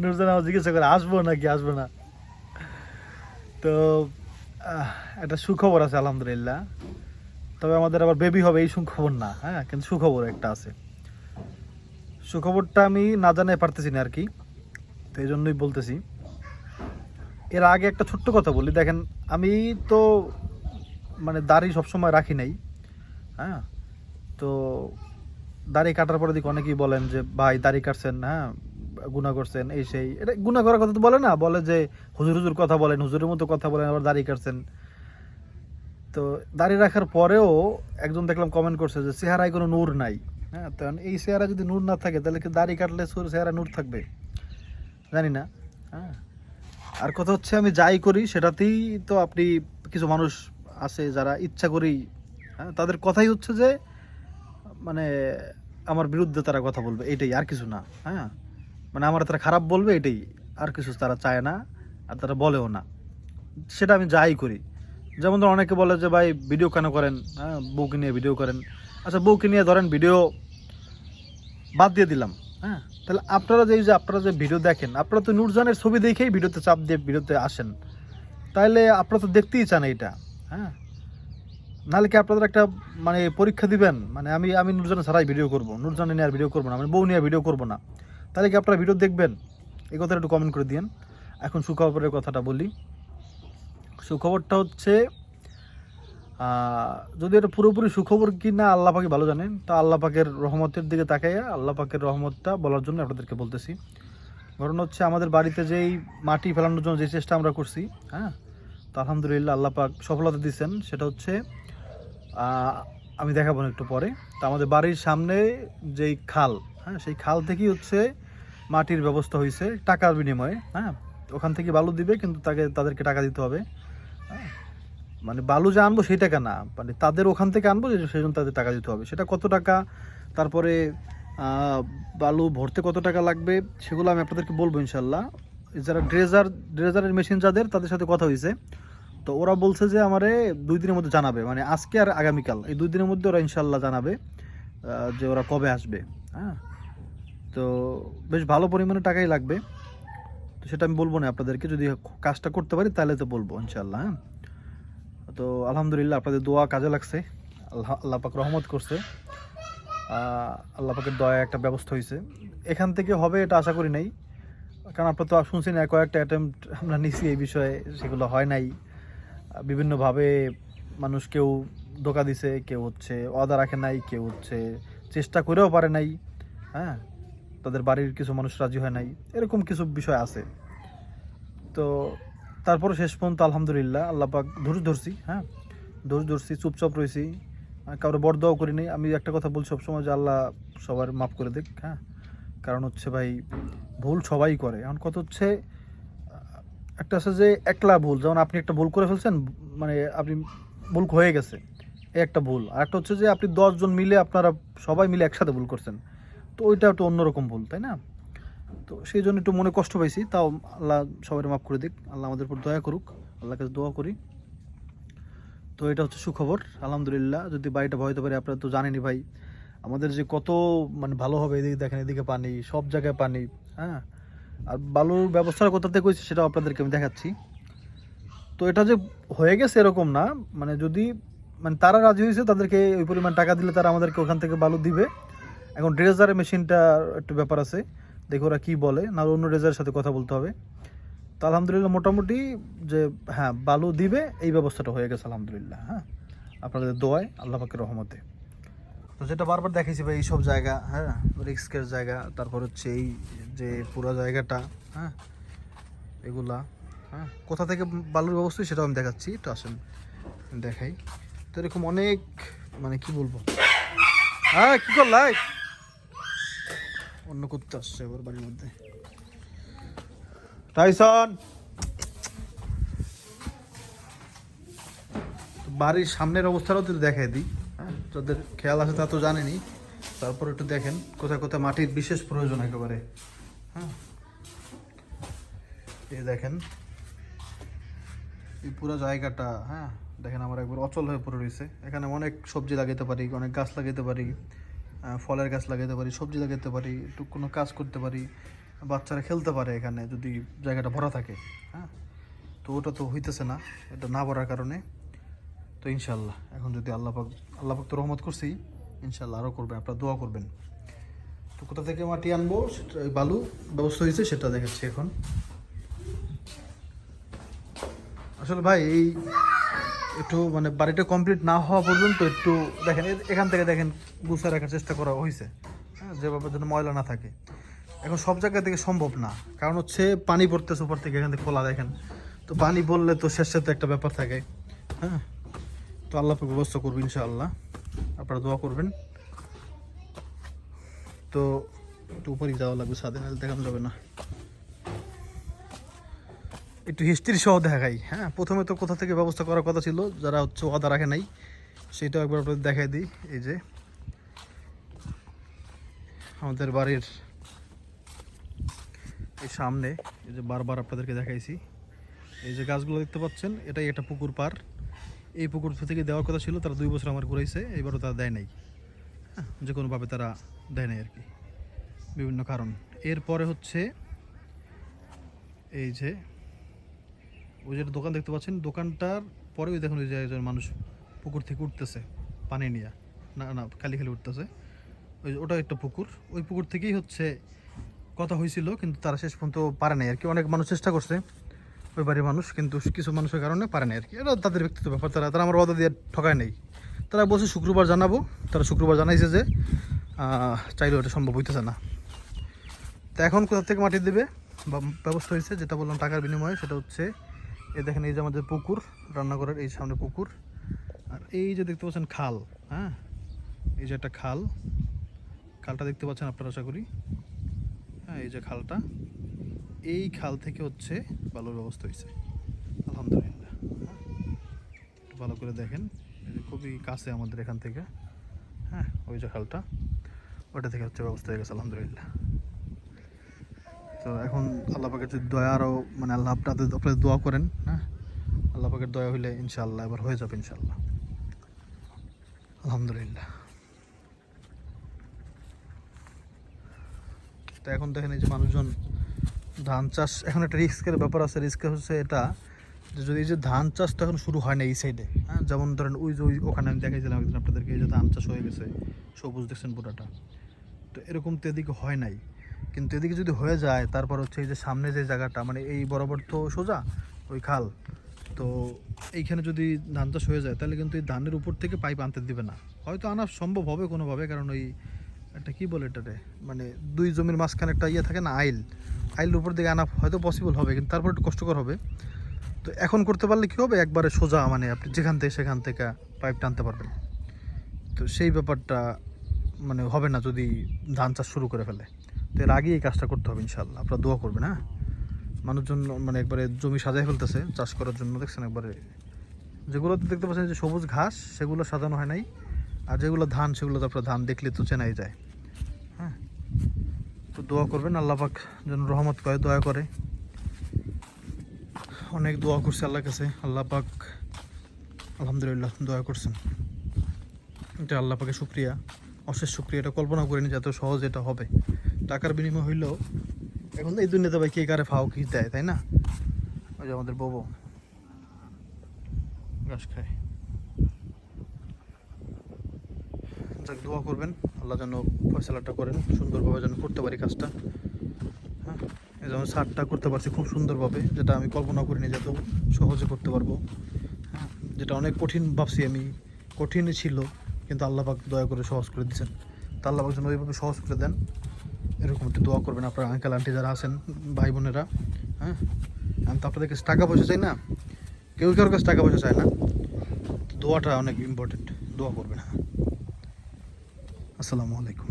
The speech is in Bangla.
নুরজান আমার জিজ্ঞাসা করে, আসব নাকি? আসব না? তো একটা সুখবর আছে, আলহামদুলিল্লাহ। তবে আমাদের আবার বেবি হবে, এই সুখবর না হ্যাঁ? কিন্তু সুখবর একটা আছে। সুখবরটা আমি না জানাই পারতেছি না আর কি, তো এই জন্যই বলতেছি। এর আগে একটা ছোট্ট কথা বলি, দেখেন, আমি তো মানে দাড়ি সবসময় রাখি নাই হ্যাঁ? তো দাড়ি কাটার পরে দিকে অনেকেই বলেন যে, ভাই, দাড়ি কাটছেন হ্যাঁ গুণা করছেন, এই সেই। এটা গুণা করার কথা তো বলে না, বলে যে, হুজুর হুজুর কথা বলেন, হুজুরের মতো কথা বলেন, আবার দাড়ি কাটছেন। তো দাড়ি রাখার পরেও একজন দেখলাম কমেন্ট করছে যে, চেহারায় কোনো নূর নাই। হ্যাঁ তো এই চেহারা যদি নূর না থাকে, তাহলে কি দাড়ি কাটলে সুর চেহারা নূর থাকবে? জানি না হ্যাঁ। আর কথা হচ্ছে, আমি যাই করি, সেটাতেই তো আপনি কিছু মানুষ আছে যারা ইচ্ছা করেই হ্যাঁ তাদের কথাই হচ্ছে যে মানে আমার বিরুদ্ধে তারা কথা বলবে এটাই আর কিছু না হ্যাঁ? মানে আমার তারা খারাপ বলবে এটাই আর কিছু তারা চায় না, আর তারা বলেও না। সেটা আমি যাই করি। যেমন ধর অনেকে বলে যে, ভাই ভিডিও কেন করেন? হ্যাঁ বউকে নিয়ে ভিডিও করেন। আচ্ছা বউকে নিয়ে ধরেন ভিডিও বাদ দিয়ে দিলাম হ্যাঁ? তাহলে আপনারা যে যে আপনারা যে ভিডিও দেখেন, আপনারা তো নূরজানের ছবি দেখেই ভিডিওতে চাপ দিয়ে ভিডিওতে আসেন। তাহলে আপনারা তো দেখতেই চান এইটা হ্যাঁ? নাহলে কি আপনাদের একটা মানে পরীক্ষা দিবেন মানে আমি আমি নূরজানে ছাড়াই ভিডিও করব। নূরজানে নিয়ে আর ভিডিও করব না আমি বউ নিয়ে ভিডিও করব না। তাহলে কি আপনারা ভিডিও দেখবেন? এই কথাটা একটু কমেন্ট করে দিন এখন সুখবরের কথাটা বলি। সুখবরটা হচ্ছে যদি এটা পুরোপুরি সুখবর কি না, আল্লাহ পাকে ভালো জানেন। তা আল্লাহ পাকের রহমতের দিকে তাকাইয়া আল্লাহ পাকের রহমতটা বলার জন্য আপনাদেরকে বলতেছি। ঘটনা হচ্ছে আমাদের বাড়িতে যেই মাটি ফেলানোর জন্য যে চেষ্টা আমরা করছি হ্যাঁ তো আলহামদুলিল্লাহ আল্লাহ পাক সফলতা দিচ্ছেন সেটা হচ্ছে আমি দেখাবো একটু পরে। তো আমাদের বাড়ির সামনে যেই খাল হ্যাঁ সেই খাল থেকেই হচ্ছে মাটির ব্যবস্থা হয়েছে টাকার বিনিময়ে হ্যাঁ। ওখান থেকে বালু দিবে, কিন্তু তাকে, তাদেরকে টাকা দিতে হবে হ্যাঁ। মানে বালু যা আনব সেই টাকা না মানে তাদের ওখান থেকে আনব সেই জন্য তাদের টাকা দিতে হবে। সেটা কত টাকা, তারপরে বালু ভরতে কত টাকা লাগবে, সেগুলো আমি আপনাদেরকে বলব ইনশাল্লাহ যারা ড্রেজার ড্রেজারের মেশিন যাদের তাদের সাথে কথা হয়েছে তো ওরা বলছে যে আমারে দুই দিনের মধ্যে জানাবে। মানে আজকে আর আগামীকাল। এই দুই দিনের মধ্যে ওরা ইনশাল্লাহ জানাবে যে ওরা কবে আসবে। হ্যাঁ? তো বেশ ভালো পরিমাণে টাকাই লাগবে। তো সেটা আমি বলব না আপনাদেরকে। যদি কাজটা করতে পারি তাহলে তো বলব ইনশাল্লাহ হ্যাঁ? তো আলহামদুলিল্লাহ আপনাদের দোয়া কাজে লাগছে। আল্লাহ আল্লাহ পাক রহমত করছে। আহ, আল্লাহ পাকের দয়া একটা ব্যবস্থা হয়েছে এখান থেকে হবে এটা আশা করি নাই। কারণ আপনার তো শুনছেন না, কয়েকটা অ্যাটেম্প্ট আমরা নিছি এই বিষয়ে, সেগুলো হয় নাই। বিভিন্নভাবে মানুষ কেউ ধোকা দিছে, কেউ হচ্ছে অদা রাখে নাই, কেউ হচ্ছে চেষ্টা করেও পারে নাই হ্যাঁ? তাদের বাড়ির কিছু মানুষ রাজি হয় নাই, এরকম কিছু বিষয় আছে। তো তারপরে শেষ পর্যন্ত আলহামদুলিল্লাহ, আল্লাহ পাক ধৈর্য ধরছি হ্যাঁ? ধৈর্য ধরছি, চুপচাপ রয়েছি কারও বরদোয়াও করিনি আমি একটা কথা বলছি সবসময় যে আল্লাহ সবার মাফ করে দেখ হ্যাঁ? কারণ হচ্ছে ভাই ভুল সবাই করে। এখন কত হচ্ছে, একটা আছে যে একলা ভুল, যেমন আপনি একটা ভুল করে ফেলছেন মানে আপনি ভুল হয়ে গেছে এই একটা ভুল। আর একটা হচ্ছে যে আপনি দশজন মিলে আপনারা সবাই মিলে একসাথে ভুল করছেন, তো ওইটা একটু অন্যরকম ভুল, তাই না? তো সেই জন্য একটু মনে কষ্ট পাইছি, তাও আল্লাহ সবাই মাফ করে দিক, আল্লাহ আমাদের উপর দয়া করুক আল্লাহ কাছে দোয়া করি। তো এটা হচ্ছে সুখবর, আলহামদুলিল্লাহ, যদি বাড়িটা ভয়তে পারে আপনারা তো জানেনই ভাই আমাদের যে কত মানে ভালো হবে, এদিকে দেখেন, এদিকে পানি, সব জায়গায় পানি হ্যাঁ? আর বালুর ব্যবস্থাটা কোথা থেকে হয়েছে আপনাদেরকে আমি দেখাচ্ছি। তো এটা যে হয়ে গেছে এরকম না মানে যদি মানে তারা রাজি হয়েছে, তাদেরকে ওই পরিমাণ টাকা দিলে তারা আমাদেরকে ওখান থেকে বালু দিবে। এখন ড্রেজারের মেশিনটা একটু ব্যাপার আছে, দেখো ওরা কী বলে না অন্য ড্রেজারের সাথে কথা বলতে হবে। তো আলহামদুলিল্লাহ মোটামুটি যে হ্যাঁ বালু দিবে, এই ব্যবস্থাটা হয়ে গেছে, আলহামদুলিল্লাহ হ্যাঁ? আপনাদের দোয়ায়, আল্লাহ পাকের রহমতে। তো যেটা বারবার দেখাইছি ভাই, এইসব জায়গা হ্যাঁ রিক্সকের জায়গা, তারপর হচ্ছে এই যে পুরো জায়গাটা হ্যাঁ এগুলা হ্যাঁ কোথা থেকে বালুর ব্যবস্থা সেটাও আমি দেখাচ্ছি, একটু আসেন, দেখাই। তো এরকম অনেক মানে কি বলব? হ্যাঁ কি করলাই অন্য করতে আসছে এবার বাড়ির মধ্যে। টাইসন! বাড়ির সামনের অবস্থাটাও তো দেখাই দিই। যাদের খেয়াল আছে তা তো জানেনি। তারপর একটু দেখেন কোথায় কোথায় মাটির বিশেষ প্রয়োজন একেবারে। হ্যাঁ। এই দেখেন। এই পুরো জায়গাটা হ্যাঁ। দেখেন আমার একবার অচল হয়ে পড়ে রয়েছে। এখানে অনেক সবজি লাগাইতে পারি, অনেক গাছ লাগাইতে পারি ফলের গাছ লাগাতে পারি, সবজি লাগাতে পারি, একটু কোনো কাজ করতে পারি, বাচ্চারা খেলতে পারে এখানে যদি জায়গাটা ভরা থাকে হ্যাঁ। তো ওটা তো হইতেছে না, এটা না ভরার কারণে। তো ইনশাল্লাহ এখন যদি আল্লাহ পাক আল্লাহ পাক তো রহমত করছি ইনশাল্লাহ আরও করবেন আপনারা দোয়া করবেন। তো কোথা থেকে মাটি আনব? সেটা বালু ব্যবস্থা হয়েছে, সেটা দেখাচ্ছি এখন। আসলে ভাই, এই একটু মানে বাড়িটা কমপ্লিট না হওয়া পর্যন্ত একটু দেখেন এখান থেকে দেখেন গুছা রাখার চেষ্টা করা হয়েছে। হ্যাঁ যেভাবে যেন ময়লা না থাকে। এখন সব জায়গা থেকে সম্ভব না। কারণ হচ্ছে পানি পড়তেছে উপর থেকে, এখান থেকে খোলা দেখেন। তো পানি বললে তো শেষে তো একটা ব্যাপার থাকে। হ্যাঁ তো আল্লাহ ব্যবস্থা করব ইনশাআল্লাহ। আপনারা দোয়া করবেন। তো একটু উপরেই যাওয়া লাগবে সাদে নাহলে দেখানো যাবে না। একটু হিস্ট্রি সহ দেখাই হ্যাঁ? প্রথমে তো কোথা থেকে ব্যবস্থা করার কথা ছিল, যারা হচ্ছে ওয়াদা রাখে নাই, সেটাও একবার আপনাদের দেখাই দিই। এই যে, আমাদের বাড়ির এই সামনে, এই যে বারবার আপনাদেরকে দেখাইছি। এই যে গাছগুলো দেখতে পাচ্ছেন, এটাই একটা পুকুর পার এই পুকুর থেকে দেওয়ার কথা ছিল, তারা দুই বছর আমার ঘুরাইছে, এবারও তারা দেয় নাই। হ্যাঁ যে কোনোভাবে তারা দেয় নাই আর কি, বিভিন্ন কারণ। এরপরে হচ্ছে এই যে, ওই যে একটা দোকান দেখতে পাচ্ছেন, দোকানটার পরে ওই দেখুন ওই যে একজন মানুষ পুকুর থেকে উঠতেছে, পানি নিয়ে। না না, খালি খালি উঠতেছে। ওই ওটা একটা পুকুর, ওই পুকুর থেকেই হচ্ছে কথা হয়েছিল, কিন্তু তারা শেষ পর্যন্ত পারে নাই আর কি। অনেক মানুষ চেষ্টা করছে। ওই বাড়ির মানুষ, কিন্তু কিছু মানুষের কারণে পারে নাই আর কি। এটা তাদের ব্যক্তিগত ব্যাপার। তারা তারা আমার ওয়াদা দিয়ে ঠকায় নেই। তারা বলছে, শুক্রবার জানাব। তারা শুক্রবার জানাইছে যে চাইলেও এটা সম্ভব হইতেছে না। তা এখন কোথা থেকে মাটি দেবে? ব্যবস্থা হয়েছে, যেটা বললাম, টাকার বিনিময়ে, সেটা হচ্ছে এই দেখেন এই যে আমাদের পুকুর, রান্নাঘরের এই সামনে পুকুর। আর এই যে দেখতে পাচ্ছেন খাল হ্যাঁ? এই যে একটা খাল। খালটা দেখতে পাচ্ছেন আপনারা, আশা করি। হ্যাঁ এই যে খালটা। এই খাল থেকে হচ্ছে বালুর ব্যবস্থা হয়েছে। আলহামদুলিল্লাহ। হ্যাঁ? একটু ভালো করে দেখেন। এই যে খুবই কাছে আমাদের এখান থেকে। হ্যাঁ ওই যে খালটা। ওটা থেকে হচ্ছে ব্যবস্থা হয়ে গেছে, আলহামদুলিল্লাহ। তো এখন আল্লাহ পাকের যদি দয়া আরও মানে আল্লাহ আপনাদের আপনাদের দোয়া করেন হ্যাঁ? আল্লাহ পাকের দয়া হইলে ইনশাআল্লাহ এবার হয়ে যাবে ইনশাআল্লাহ। আলহামদুলিল্লাহ। তো এখন দেখেন এই যে মানুষজন ধান চাষ, এখন একটা রিস্কের ব্যাপার আছে, রিস্ক হচ্ছে এটা যে যদি এই যে ধান চাষটা এখন শুরু হয় না এই সাইডে হ্যাঁ? যেমন ধরেন ওই যে ওই ওখানে আমি দেখাইছিলাম একদিন আপনাদেরকে, এই যে ধান চাষ হয়ে গেছে, সবুজ দেখছেন পুরাটা তো এরকম তো এদিকে হয় নাই। কিন্তু এদিকে যদি হয়ে যায়, তারপর হচ্ছে এই যে সামনে যে জায়গাটা মানে এই বরাবর তো সোজা, ওই খাল। তো এইখানে যদি ধান চাষ হয়ে যায়, তাহলে কিন্তু এই ধানের উপর থেকে পাইপ আনতে দিবে না। হয়তো আনা সম্ভব হবে কোনোভাবে, কারণ ওই একটা কী বলে এটাতে মানে দুই জমির মাঝখানে একটা ইয়ে থাকে না, আইল। আইলের উপর দিকে আনা হয়তো পসিবল হবে, কিন্তু তারপর একটু কষ্টকর হবে। তো এখন করতে পারলে কি হবে? একবারে সোজা মানে আপনি যেখান থেকে সেখান থেকে পাইপ টানতে পারবেন। তো সেই ব্যাপারটা মানে হবে না যদি ধান চাষ শুরু করে ফেলে। তো এর আগেই এই কাজটা করতে হবে ইনশাল্লাহ আপনারা দোয়া করবেন হ্যাঁ? মানুষজন মানে একবারে জমি সাজাই ফেলতেছে চাষ করার জন্য, দেখছেন একবারে। যেগুলোতে দেখতে পাচ্ছেন যে সবুজ ঘাস, সেগুলো সাজানো হয় নাই। আর যেগুলো ধান, সেগুলো তো আপনার ধান দেখলে তো চেনাই যায়। তো দোয়া করবেন, আল্লাহ পাক যেন রহমত করে দয়া করে। অনেক দোয়া করছে আল্লাহ কাছে, আল্লাহ পাক আলহামদুলিল্লাহ দয়া করছেন। এটা আল্লাহ পাকে শুক্রিয়া, অশেষ শুক্রিয়া, এটা কল্পনা করিনি যে এত সহজ এটা হবে। টাকার বিনিময় হইলেও, এখন এই দুনিয়াতে ভাই কে কারে ফাও, কি দেয়, তাই না? ওই যে আমাদের বউ। ঘাস খায়। যাক দোয়া করবেন। আল্লাহ যেন ফয়সালাটা করেন, সুন্দরভাবে যেন করতে পারি কাজটা। হ্যাঁ? এই যেমন সারটা করতে পারছি খুব সুন্দরভাবে, যেটা আমি কল্পনা করিনি যে এত সহজে করতে পারব। হ্যাঁ? যেটা অনেক কঠিন ভাবছি আমি কঠিনই ছিল, কিন্তু আল্লাহ পাক দয়া করে সহজ করে দিয়েছেন। তা আল্লাহ পাক যেন ওইভাবে সহজ করে দেন, এরকম একটু দোয়া করবেন আপনার আঙ্কেল আন্টি যারা আছেন, ভাই বোনেরা। হ্যাঁ? আমি তো আপনাদের কাছে টাকা পয়সা চাই না? কেউ কারোর কাছে টাকা পয়সা চায় না। দোয়াটা অনেক ইম্পর্টেন্ট দোয়া করবেন। হ্যাঁ আসসালামু আলাইকুম।